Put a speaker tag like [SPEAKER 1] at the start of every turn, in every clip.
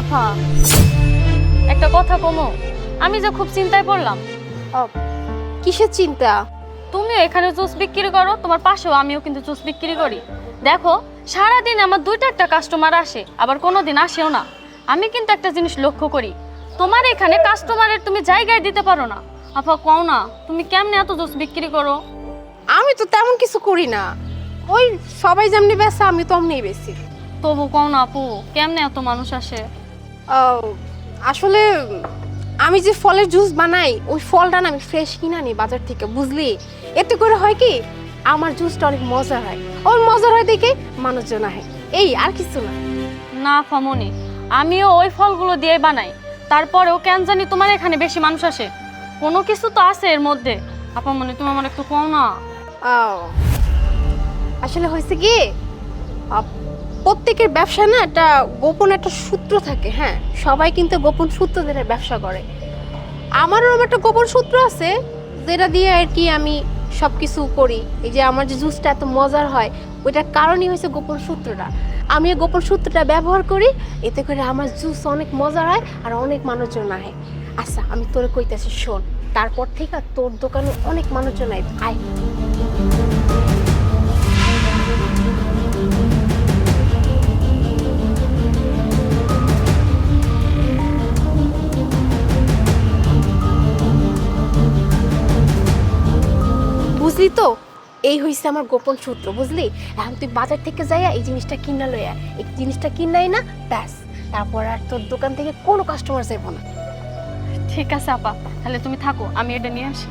[SPEAKER 1] আফা একটা কথা কমো। আমি যে খুব চিন্তায় পড়লাম।
[SPEAKER 2] কিসের চিন্তা?
[SPEAKER 1] তুমিও এখানে জুস বিক্রি করো তোমার পাশেও আমিও কিন্তু জুস বিক্রি করি। দেখো সারাদিন আমার দুইটা একটা কাস্টমার আসে আবার কোনো দিন আসেও না। আমি কিন্তু একটা জিনিস লক্ষ্য করি তোমার এখানে কাস্টমারের তুমি জায়গায় দিতে পারো না। আপা কও না তুমি কেমনে এত জুস বিক্রি করো?
[SPEAKER 2] আমি তো তেমন কিছু করি না। ওই সবাই যেমনি বেসে আমি তো অমনি বেশি
[SPEAKER 1] তবু কও না আপু কেমনে এত মানুষ আসে?
[SPEAKER 2] আসলে আমি যে ফলের জুস বানাই ওই ফলটা না আমি ফ্রেশ কিনা নি বাজার থেকে বুঝলি? এতে করে হয় কি আমার জুসটা অনেক মজার হয়। ওর মজার হয় দেখে মানুষজন আহে। এই আর কিছু না।
[SPEAKER 1] না ফামনি আমিও ওই ফলগুলো দিয়ে বানাই। তারপরেও কেন জানি তোমার এখানে বেশি মানুষ আসে। কোনো কিছু তো আছে এর মধ্যে। আপা মনে তুমি আমার একটু কও না।
[SPEAKER 2] আসলে হয়েছে কি প্রত্যেকের ব্যবসা না একটা গোপন একটা সূত্র থাকে হ্যাঁ? সবাই কিন্তু গোপন সূত্র ধরে ব্যবসা করে। আমারও আমার একটা গোপন সূত্র আছে যেটা দিয়ে আর কি আমি সব কিছু করি। এই যে আমার যে জুসটা এত মজার হয় ওইটার কারণই হয়েছে গোপন সূত্রটা। আমি এই গোপন সূত্রটা ব্যবহার করি, এতে করে আমার জুস অনেক মজার হয় আর অনেক মানুষজন আহে আচ্ছা আমি তোরে কইতেছি, শোন, তারপর থেকে তোর দোকানে অনেক মানুষজন আয়। আয়। বুঝলি তো? এই হইছে আমার গোপন সূত্র বুঝলি? এখন তুই বাজার থেকে যাইয়া এই জিনিসটা কিনা লইয়া এই জিনিসটা কিনাই না ব্যাস। তারপর আর তোর দোকান থেকে কোনো কাস্টমার যাইব না।
[SPEAKER 1] ঠিক আছে আপা। তাহলে তুমি থাকো আমি এটা নিয়ে আসি।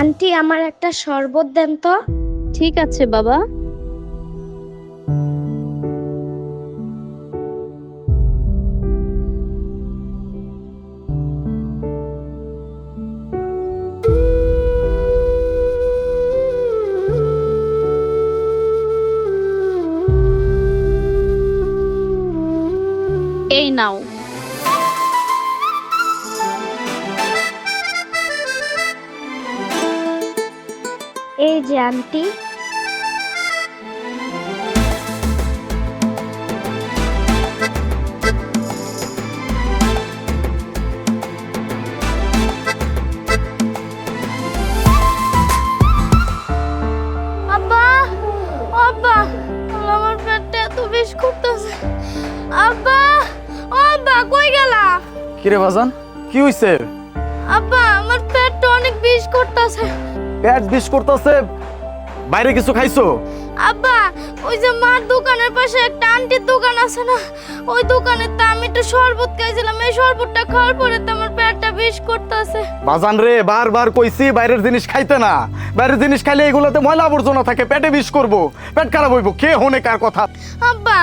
[SPEAKER 3] আন্টি আমার একটা শরবত দেন তো।
[SPEAKER 1] ঠিক আছে বাবা। এই নাও।
[SPEAKER 3] এই যে আন্টি।
[SPEAKER 1] আব্বা আমার পেটটা এত বেশ করতেছে। আব্বা কই গেলা?
[SPEAKER 4] কিরে বাজান কি হইছে?
[SPEAKER 1] আব্বা আমার পেটটা অনেক বিষ করতেছে।
[SPEAKER 4] পেট বিষ করতেছে? বাইরে কিছু খাইছো?
[SPEAKER 1] আব্বা ওই যে মার দোকানের পাশে একটা আন্টির দোকান আছে না? ওই দোকানে তো আমি একটু শরবত খাইছিলাম এই শরবতটা খাওয়ার পরে তো আমার করতেছে।
[SPEAKER 4] বাজান রে বারবার কইছি বাইরের জিনিস খাইতে না। বাইরের জিনিস খাইলে এগুলোতে ময়লা আবর্জনা থাকে পেটে বিষ করব। পেট খারাপ হইব কে হনে কার কথা?
[SPEAKER 1] আব্বা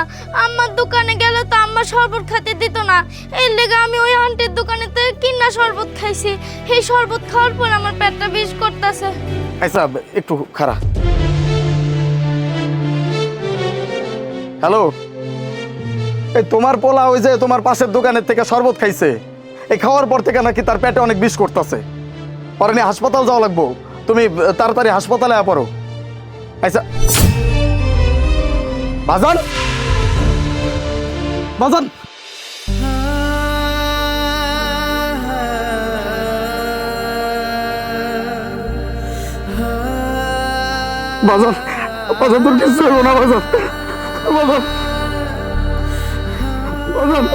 [SPEAKER 1] আমার দোকানে গেলে তো আম্মা শরবত খেতে দিত না। এই লেগে আমি ওই আন্টির কিনা শরবত খাইছি। এই শরবত খাওয়ার পর আমার পেটটা বেশ করতেছে।
[SPEAKER 4] আচ্ছা একটু খারাপ হ্যালো? এই তোমার পোলা ওই যে তোমার পাশের দোকানের থেকে শরবত খাইছে। এই খাওয়ার পর থেকে নাকি তার পেটে অনেক বিষ করতেছে। পরে নিয়ে হাসপাতাল যাওয়া লাগবো। তুমি তাড়াতাড়ি হাসপাতালে আয়া পড়ো। আচ্ছা। বাজান? বাজান? বাজান বাজান, তোর কিছু না, বাজান। বাজান। বাজান।